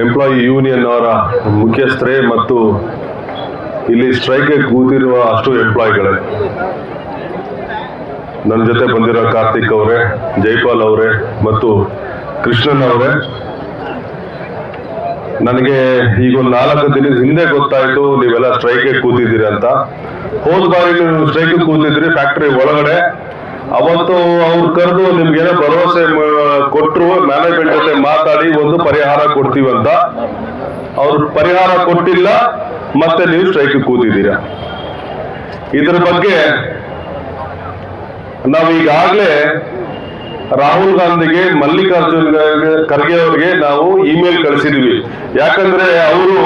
Employee union ಅವರ ಮುಖ್ಯಸ್ಥರೇ ಮತ್ತು ಇಲ್ಲಿ ಸ್ಟ್ರೈಕ್ಗೆ ಕೂತಿರುವ ಅಷ್ಟು ಎಂಪ್ಲಾಯಿಗಳೇ ನನ್ನ ಜೊತೆ ಬಂದಿರೋ ಕಾರ್ತಿಕ್ ಅವರೇ, ಜೈಪಾಲ್ ಅವರೇ ಮತ್ತು ಕೃಷ್ಣನ್ ಅವರೇ. ನನಗೆ ಈಗ ಒಂದು ನಾಲ್ಕು ದಿನದ ಹಿಂದೆ ಗೊತ್ತಾಯ್ತು, ನೀವೆಲ್ಲ ಸ್ಟ್ರೈಕ್ಗೆ ಕೂತಿದ್ದೀರಿ ಅಂತ. ಹೋದ ಬಾರಿ ನೀವು ಸ್ಟ್ರೈಕ್ ಕೂತಿದ್ರಿ ಫ್ಯಾಕ್ಟರಿ ಒಳಗಡೆ ಅವತ್ತು ಅವ್ರು ಕರೆದು ನಿಮ್ಗೆ ಭರವಸೆ ಕೊಟ್ಟರು ಮ್ಯಾನೇಜ್ಮೆಂಟ್ ಜೊತೆ ಮಾತಾಡಿ ಒಂದು ಪರಿಹಾರ ಕೊಡ್ತೀವಿ ಅಂತ. ಅವ್ರು ಪರಿಹಾರ ಕೊಟ್ಟಿಲ್ಲ, ಮತ್ತೆ ನೀವು ಸ್ಟ್ರೈಕ್ ಕೂತಿದ್ದೀರಾ. ಇದ್ರ ಬಗ್ಗೆ ನಾವು ಈಗಾಗಲೇ ರಾಹುಲ್ ಗಾಂಧಿಗೆ, ಮಲ್ಲಿಕಾರ್ಜುನ್ ಖರ್ಗೆ ಅವರಿಗೆ ನಾವು ಇಮೇಲ್ ಕಳಿಸಿದ್ವಿ. ಯಾಕಂದ್ರೆ ಅವರು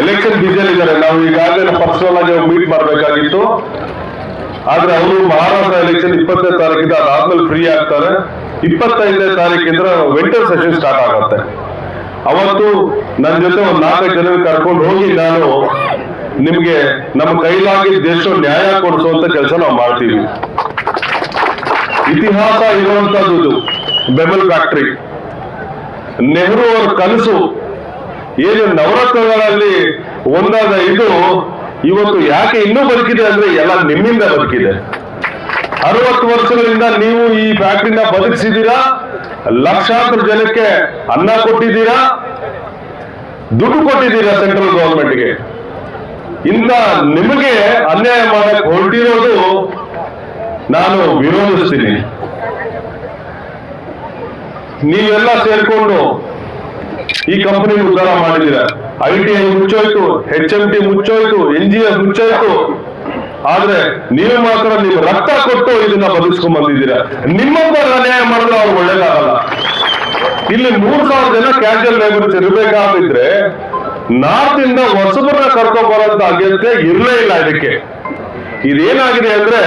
ಎಲೆಕ್ಷನ್ ಬಿಸಿಯಲ್ಲಿ ಇದ್ದಾರೆ. ನಾವು ಈಗಾಗಲೇ ಪರ್ಸನಲ್ ಆಗಿ ಮೀಟ್ ಮಾಡಬೇಕಾಗಿತ್ತು. ಆದ್ರೆ ಅವರು ಮಹಾರಾಷ್ಟ್ರ ಎಲೆಕ್ಷನ್ ಇಪ್ಪತ್ತನೇ ತಾರೀಕಿಂದ ಅದಾದ್ಮೇಲೆ ಫ್ರೀ ಆಗ್ತಾರೆ. ಇಪ್ಪತ್ತೈದನೇ ತಾರೀಕಿಂದ ವಿಂಟರ್ ಸೆಷನ್ ಸ್ಟಾರ್ಟ್ ಆಗುತ್ತೆ. ಅವತ್ತು ನನ್ನ ಜೊತೆ ಒಂದು ನಾಲ್ಕೈದು ಜನ ಕರ್ಕೊಂಡು ಹೋಗಿ ನಾನು ನಿಮ್ಗೆ ನಮ್ಮ ಕೈಲಾಗಿದ್ದೆಷ್ಟು ನ್ಯಾಯ ಕೊಡಿಸುವಂತ ಕೆಲಸ ನಾವು ಮಾಡ್ತೀವಿ. ಇತಿಹಾಸ ಇರುವಂತದ್ದು ಬೆಬಲ್ ಫ್ಯಾಕ್ಟ್ರಿ. ನೆಹರು ಅವರ ಕನಸು, ಏನು ನವರತ್ನಗಳಲ್ಲಿ ಒಂದಾದ ಇದು ಇವತ್ತು ಯಾಕೆ ಇನ್ನೂ ಬದುಕಿದೆ ಅಂದ್ರೆ ಎಲ್ಲ ನಿಮ್ಮಿಂದ ಬದುಕಿದೆ. ಅರವತ್ತು ವರ್ಷಗಳಿಂದ ನೀವು ಈ ಫ್ಯಾಕ್ಟ್ರಿನ ಬದುಕಿಸಿದೀರಾ ಲಕ್ಷಾಂತರ ಜನಕ್ಕೆ ಅನ್ನ ಕೊಟ್ಟಿದ್ದೀರಾ? ದುಡ್ಡು ಕೊಟ್ಟಿದ್ದೀರಾ ಸೆಂಟ್ರಲ್ ಗವರ್ಮೆಂಟ್ಗೆ ಇಂದ ನಿಮಗೆ ಅನ್ಯಾಯ ಮಾಡಕ್ ಹೊರಟಿರೋದು ನಾನು ವಿರೋಧಿಸ್ತೀನಿ. ನೀವೆಲ್ಲ ಸೇರ್ಕೊಂಡು ಈ ಕಂಪನಿ ಉದ್ಧಾರ ಮಾಡಿದ್ದೀರಾ? ಐ ಟಿ ಐ ಮುಚ್ಚೋಯ್ತು ಎಚ್ ಎಂ ಟಿ ಮುಚ್ಚೋಯ್ತು ಎನ್ ಜಿ ಎಸ್ ಮುಚ್ಚೋಯ್ತು. ಆದ್ರೆ ನೀವು ಮಾತ್ರ ನೀವು ರಕ್ತ ಕೊಟ್ಟು ಇದನ್ನ ಬದುಕಿಸ್ಕೊಂಡ್ ಬಂದಿದ್ದೀರಾ? ನಿಮ್ಮೊಬ್ಬ ಅನ್ಯಾಯ ಮಾಡಿದ್ರೆ ಅವ್ರು ಒಳ್ಳೇದಾಗಲ್ಲ. ಇಲ್ಲಿ ಮೂರ್ ಸಾವಿರ ಜನ ಕ್ಯಾಶುಯಲ್ ಲೇಬರ್ಸ್ ಇರಬೇಕಾಗಿದ್ರೆ ನಾರ್ತ್ ಇಂದ ಹೊಸಬರನ್ನ ಕರ್ಕೊಂಡ್ ಬರೋಂತ ಅಗತ್ಯ ಇರ್ಲೇ ಇಲ್ಲ ಇದಕ್ಕೆ. ಇದೇನಾಗಿದೆ ಅಂದ್ರೆ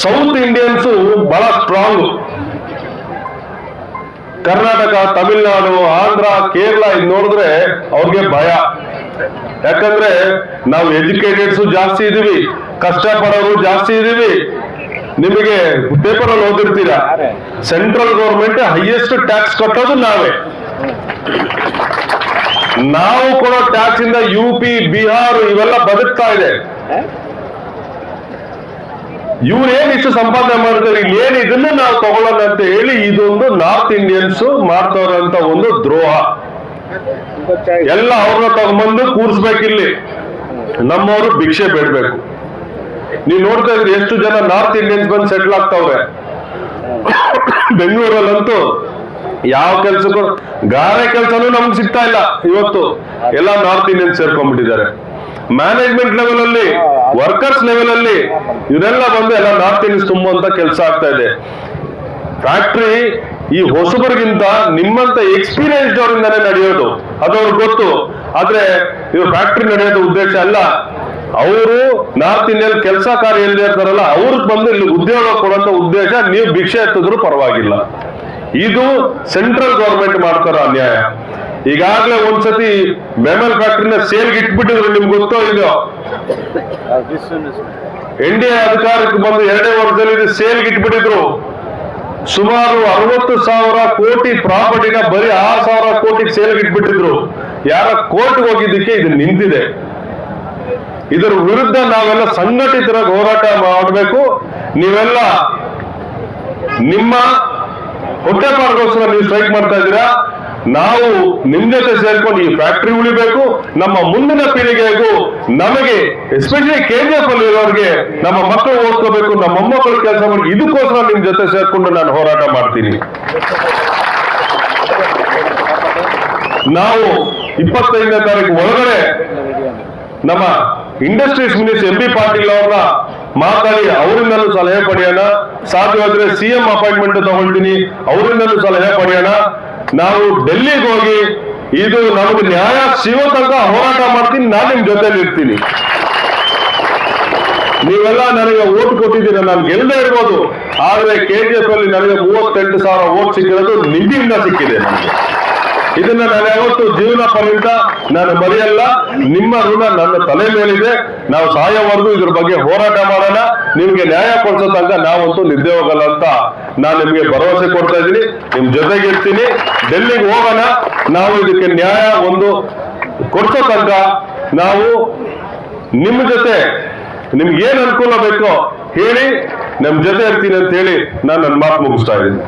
ಸೌತ್ ಇಂಡಿಯನ್ಸ್ ಬಹಳ ಸ್ಟ್ರಾಂಗ್ ಕರ್ನಾಟಕ, ತಮಿಳುನಾಡು, ಆಂಧ್ರ, ಕೇರಳ ಇದು ನೋಡಿದ್ರೆ ಅವ್ರಿಗೆ ಭಯ. ಯಾಕಂದ್ರೆ ನಾವು ಎಜುಕೇಟೆಡ್ಸ್ ಜಾಸ್ತಿ ಇದೀವಿ, ಕಷ್ಟಪಡೋರು ಜಾಸ್ತಿ ಇದೀವಿ. ನಿಮಗೆ ಪೇಪರ್ ಅಲ್ಲಿ ಓದಿರ್ತೀರಾ? ಸೆಂಟ್ರಲ್ ಗೌರ್ಮೆಂಟ್ ಹೈಯೆಸ್ಟ್ ಟ್ಯಾಕ್ಸ್ ಕಟ್ಟೋದು ನಾವೇ. ನಾವು ಕೊಡೋ ಟ್ಯಾಕ್ಸ್ ಇಂದ ಯು ಪಿ, ಬಿಹಾರ್ ಇವೆಲ್ಲ ಬದುಕ್ತಾ ಇದೆ. ಇವ್ರು ಏನ್ ಇಷ್ಟು ಸಂಪಾದನೆ ಮಾಡ್ತಾರೆ ಏನ್ ಇದನ್ನ ನಾವು ತಗೊಳ್ಳೋಣ ಅಂತ ಹೇಳಿ ಇದೊಂದು ನಾರ್ತ್ ಇಂಡಿಯನ್ಸ್ ಮಾಡ್ತಾರಂತ ಒಂದು ದ್ರೋಹ. ಎಲ್ಲ ಅವ್ರನ್ನ ತಗೊಂಡ್ಬಂದು ಕೂರಿಸ್ಬೇಕಿಲ್ಲಿ. ನಮ್ಮವರು ಭಿಕ್ಷೆ ಬೇಡ್ಬೇಕು. ನೀವ್ ನೋಡ್ತಾ ಇದ್ರಿ, ಎಷ್ಟು ಜನ ನಾರ್ತ್ ಇಂಡಿಯನ್ಸ್ ಬಂದು ಸೆಟ್ಲ್ ಆಗ್ತಾವ್ರೆ. ಬೆಂಗಳೂರಲ್ಲಂತೂ ಯಾವ ಕೆಲ್ಸಕ್ಕೂ, ಗಾರೆ ಕೆಲ್ಸನೂ ನಮ್ಗೆ ಸಿಗ್ತಾ ಇಲ್ಲ ಇವತ್ತು. ಎಲ್ಲ ನಾರ್ತ್ ಇಂಡಿಯನ್ಸ್ ಸೇರ್ಕೊಂಡ್ಬಿಟ್ಟಿದ್ದಾರೆ. ಮ್ಯಾನೇಜ್ಮೆಂಟ್ ಲೆವೆಲ್ ಅಲ್ಲಿ ವರ್ಕರ್ಸ್ ಲೆವೆಲ್ ಅಲ್ಲಿ ಇವರೆಲ್ಲ ಬಂದು ಎಲ್ಲ ನಾರ್ತ್ ಇಂಡಿಯನ್ಸ್ ತುಂಬುವಂತ ಕೆಲಸ ಆಗ್ತಾ ಇದೆ. ಫ್ಯಾಕ್ಟ್ರಿ ಈ ಹೊಸಬರಿಗಿಂತ ನಿಮ್ಮಂತ ಎಕ್ಸ್ಪೀರಿಯನ್ಸ್ಡ್ ಅವರಿಂದಾನೇ ನಡೆಯೋದು. ಅದು ಅವ್ರಿಗೆ ಗೊತ್ತು. ಆದ್ರೆ ಇವ್ರು ಫ್ಯಾಕ್ಟ್ರಿ ನಡೆಯೋದು ಉದ್ದೇಶ ಅಲ್ಲ. ಅವರು ನಾರ್ತ್ ಇಂಡಿಯನ್ ಕೆಲಸ ಕಾರ್ಯ ಇರ್ತಾರಲ್ಲ, ಅವ್ರಿಗೆ ಬಂದು ಇಲ್ಲಿ ಉದ್ಯೋಗ ಕೊಡುವಂತ ಉದ್ದೇಶ ನೀವು ಭಿಕ್ಷೆ ಎತ್ತಿದ್ರು ಪರವಾಗಿಲ್ಲ. ಇದು ಸೆಂಟ್ರಲ್ ಗೌರ್ಮೆಂಟ್ ಮಾಡ್ತಾರ ಅನ್ಯಾಯ. ಈಗಾಗಲೇ ಒಂದ್ಸತಿ ಮೆಮಲ್ ಫ್ಯಾಕ್ಟ್ರಿನ ಸೇಲ್ಗೆ ಇಟ್ಬಿಟ್ಟಿದ್ರು, ನಿಮ್ಗೆ ಗೊತ್ತೋ ಇದೋ ಎನ್ ಡಿ ಎ ಅಧಿಕಾರಕ್ಕೆ ಬಂದು ಎರಡೇ ವರ್ಷದಲ್ಲಿ ಸೇಲ್ಗೆ ಇಟ್ಬಿಟ್ಟಿದ್ರು. ಸುಮಾರು ಅರವತ್ತು ಸಾವಿರ ಕೋಟಿ ಪ್ರಾಪರ್ಟಿನ ಬರೀ ಆರು ಸಾವಿರ ಕೋಟಿ ಸೇಲ್ಗೆ ಇಟ್ಬಿಟ್ಟಿದ್ರು. ಯಾರ ಕೋರ್ಟ್ ಹೋಗಿದ್ದಕ್ಕೆ ಇದು ನಿಂತಿದೆ. ಇದರ ವಿರುದ್ಧ ನಾವೆಲ್ಲ ಸಂಘಟಿತರಾಗಿ ಹೋರಾಟ ಮಾಡಬೇಕು. ನೀವೆಲ್ಲ ನಿಮ್ಮ ಹೊಟ್ಟೆಪಾಡಿಗೋಸ್ಕರ ನೀವು ಸ್ಟ್ರೈಕ್ ಮಾಡ್ತಾ ಇದ್ದೀರಾ? ನಾವು ನಿಮ್ ಜೊತೆ ಸೇರ್ಕೊಂಡು ಈ ಫ್ಯಾಕ್ಟ್ರಿ ಉಳಿಬೇಕು. ನಮ್ಮ ಮುಂದಿನ ಪೀಳಿಗೆಗೂ ನಮಗೆ ಎಸ್ಪೆಷಲಿ ಕೆ ಜಿ ಎಫ್ ಅಲ್ಲಿ ಇರೋರಿಗೆ, ನಮ್ಮ ಮಕ್ಕಳು ಓದ್ಕೋಬೇಕು, ನಮ್ಮ ಮೊಮ್ಮಕ್ಕಳು ಕೆಲಸ ಮಾಡಿ, ಇದಕ್ಕೋಸ್ಕರ ನಿಮ್ ಜೊತೆ ಸೇರ್ಕೊಂಡು ನಾನು ಹೋರಾಟ ಮಾಡ್ತೀನಿ. ನಾವು ಇಪ್ಪತ್ತೈದನೇ ತಾರೀಕು ಒಳಗಡೆ ನಮ್ಮ industries minister M B Patil ಅವ್ರನ್ನ ಮಾತಾಡಿ, ಅವರಿಂದಲೂ ಸಲಹೆ ಪಡೆಯೋಣ. ಸಾಧ್ಯವಾದ್ರೆ ಸಿಎಂ ಅಪಾಯಿಂಟ್ಮೆಂಟ್ ತಗೊಳ್ತೀನಿ, ಅವರಿಂದಲೂ ಸಲಹೆ ಪಡೆಯೋಣ. ನಾವು ಡೆಲ್ಲಿಗೆ ಹೋಗಿ, ಇದು ನಮಗೆ ನ್ಯಾಯ ಸಿಗೋ ತನಕ ಹೋರಾಟ ಮಾಡ್ತೀನಿ, ನಾನು ನಿಮ್ ಜೊತೆಲಿ ಇರ್ತೀನಿ. ನೀವೆಲ್ಲ ನನಗೆ ಓಟ್ ಕೊಟ್ಟಿದ್ದೀರ, ನಾನು ಗೆಲ್ಲದೆ ಇರ್ಬೋದು. ಆದ್ರೆ ಕೆ ಜಿ ಎಫ್ ಅಲ್ಲಿ ನನಗೆ ಮೂವತ್ತೆಂಟು ಸಾವಿರ ಓಟ್ ಸಿಕ್ಕಿರೋದು ನಿಮ್ಮಿಂದ ಸಿಕ್ಕಿದೆ ನನಗೆ ಇದನ್ನ ನಾನು ಯಾವತ್ತು ಜೀವನ ಪರ್ಯಂತ ನಾನು ಮರೆಯಲ್ಲ. ನಿಮ್ಮ ಋಣ ನನ್ನ ತಲೆ ಮೇಲಿದೆ. ನಾವು ಸಾಯವರೆಗೂ ಇದ್ರ ಬಗ್ಗೆ ಹೋರಾಟ ಮಾಡೋಣ. ನಿಮ್ಗೆ ನ್ಯಾಯ ಕೊಡಿಸೋ ತನಕ ನಾವಂತೂ ನಿದ್ದೆ ಹೋಗಲ್ಲ ಅಂತ ನಾನು ನಿಮ್ಗೆ ಭರವಸೆ ಕೊಡ್ತಾ ಇದ್ದೀನಿ. ನಿಮ್ ಜೊತೆಗೆ ಇರ್ತೀನಿ. ಡೆಲ್ಲಿಗೆ ಹೋಗೋಣ. ನಾವು ಇದಕ್ಕೆ ನ್ಯಾಯ ಒಂದು ಕೊಡ್ಸೋ ತನಕ ನಾವು ನಿಮ್ಮ ಜೊತೆ ನಿಮ್ಗೆ ಏನ್ ಅನುಕೂಲ ಬೇಕೋ ಹೇಳಿ ನಮ್ ಜೊತೆ ಇರ್ತೀನಿ ಅಂತ ಹೇಳಿ ನಾನು ನನ್ನ ಮಾತು ಮುಗಿಸ್ತಾ ಇದ್ದೀನಿ.